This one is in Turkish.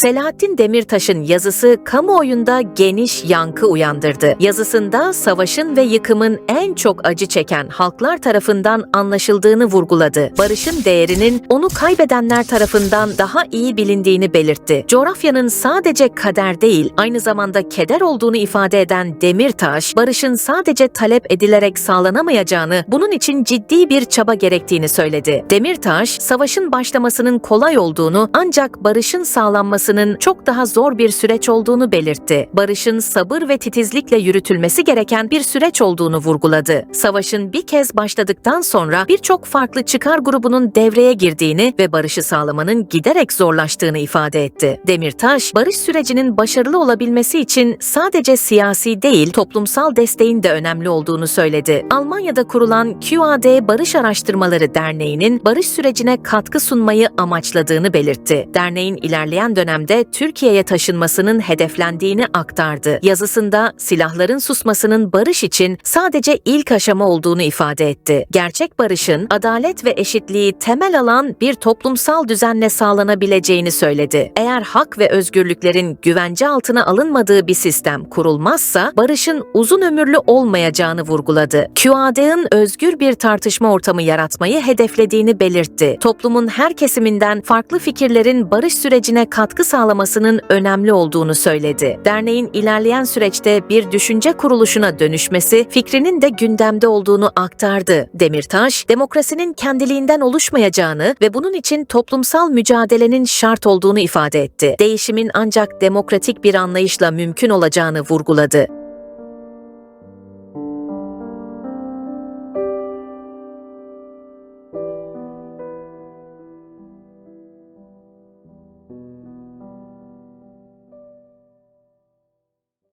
Selahattin Demirtaş'ın yazısı kamuoyunda geniş yankı uyandırdı. Yazısında savaşın ve yıkımın en çok acı çeken halklar tarafından anlaşıldığını vurguladı. Barışın değerinin onu kaybedenler tarafından daha iyi bilindiğini belirtti. Coğrafyanın sadece kader değil, aynı zamanda keder olduğunu ifade eden Demirtaş, barışın sadece talep edilerek sağlanamayacağını, bunun için ciddi bir çaba gerektiğini söyledi. Demirtaş, savaşın başlamasının kolay olduğunu ancak barışın sağlanmasının çok daha zor bir süreç olduğunu belirtti. Barışın sabır ve titizlikle yürütülmesi gereken bir süreç olduğunu vurguladı. Savaşın bir kez başladıktan sonra birçok farklı çıkar grubunun devreye girdiğini ve barışı sağlamanın giderek zorlaştığını ifade etti. Demirtaş, barış sürecinin başarılı olabilmesi için sadece siyasi değil, toplumsal desteğin de önemli olduğunu söyledi. Almanya'da kurulan QAD Barış Araştırmaları Derneği'nin barış sürecine katkı sunmayı amaçladığını belirtti. Derneğin ilerleyen dönemde Türkiye'ye taşınmasının hedeflendiğini aktardı. Yazısında silahların susmasının barış için sadece ilk aşama olduğunu ifade etti. Gerçek barışın adalet ve eşitliği temel alan bir toplumsal düzenle sağlanabileceğini söyledi. Eğer hak ve özgürlüklerin güvence altına alınmadığı bir sistem kurulmazsa barışın uzun ömürlü olmayacağını vurguladı. QAD'ın özgür bir tartışma ortamı yaratmayı hedeflediğini belirtti. Toplumun her kesiminden farklı fikirlerin barış sürecine katkı sağlamasının önemli olduğunu söyledi. Derneğin ilerleyen süreçte bir düşünce kuruluşuna dönüşmesi fikrinin de gündemde olduğunu aktardı. Demirtaş, demokrasinin kendiliğinden oluşmayacağını ve bunun için toplumsal mücadelenin şart olduğunu ifade etti. Değişimin ancak demokratik bir anlayışla mümkün olacağını vurguladı.